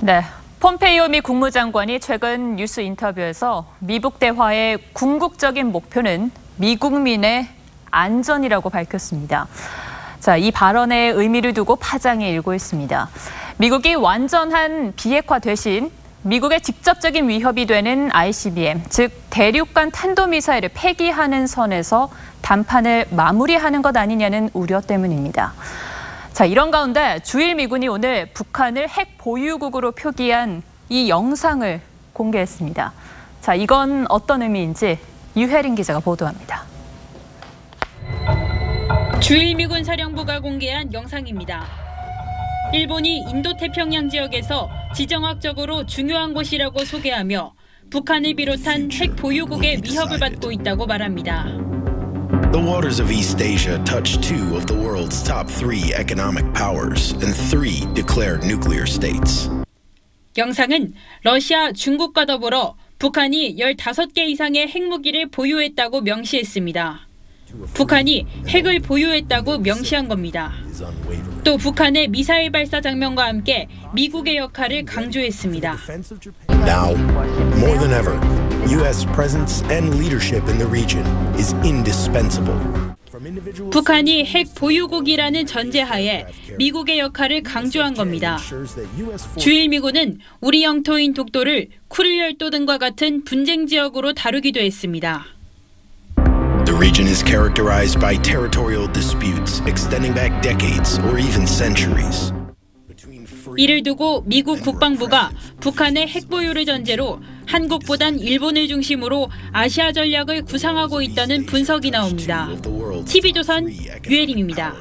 네. 폼페이오 미 국무장관이 최근 뉴스 인터뷰에서 미북 대화의 궁극적인 목표는 미국민의 안전이라고 밝혔습니다. 자, 이 발언의 의미를 두고 파장이 일고 있습니다. 미국이 완전한 비핵화 대신 미국의 직접적인 위협이 되는 ICBM, 즉 대륙간 탄도미사일을 폐기하는 선에서 담판을 마무리하는 것 아니냐는 우려 때문입니다. 자, 이런 가운데 주일 미군이 오늘 북한을 핵 보유국으로 표기한 이 영상을 공개했습니다. 자, 이건 어떤 의미인지 유혜린 기자가 보도합니다. 주일 미군 사령부가 공개한 영상입니다. 일본이 인도태평양 지역에서 지정학적으로 중요한 곳이라고 소개하며 북한을 비롯한 핵 보유국의 위협을 받고 있다고 말합니다. The waters of East Asia touch two of the world's top three economic powers and three declared nuclear states. 영상은 러시아, 중국과 더불어 북한이 15개 이상의 핵무기를 보유했다고 명시했습니다. 북한이 핵을 보유했다고 명시한 겁니다. 또 북한의 미사일 발사 장면과 함께 미국의 역할을 강조했습니다. Now, more than ever, U.S. presence and leadership in the region is indispensable. 북한이 핵 보유국이라는 전제하에 미국의 역할을 강조한 겁니다. 주일 미군은 우리 영토인 독도를 쿠릴 열도 등과 같은 분쟁 지역으로 다루기도 했습니다. The region is characterized by territorial disputes extending back decades or even centuries. 이를 두고 미국 국방부가 북한의 핵 보유를 전제로 한국보단 일본을 중심으로 아시아 전략을 구상하고 있다는 분석이 나옵니다. TV조선 유혜림입니다.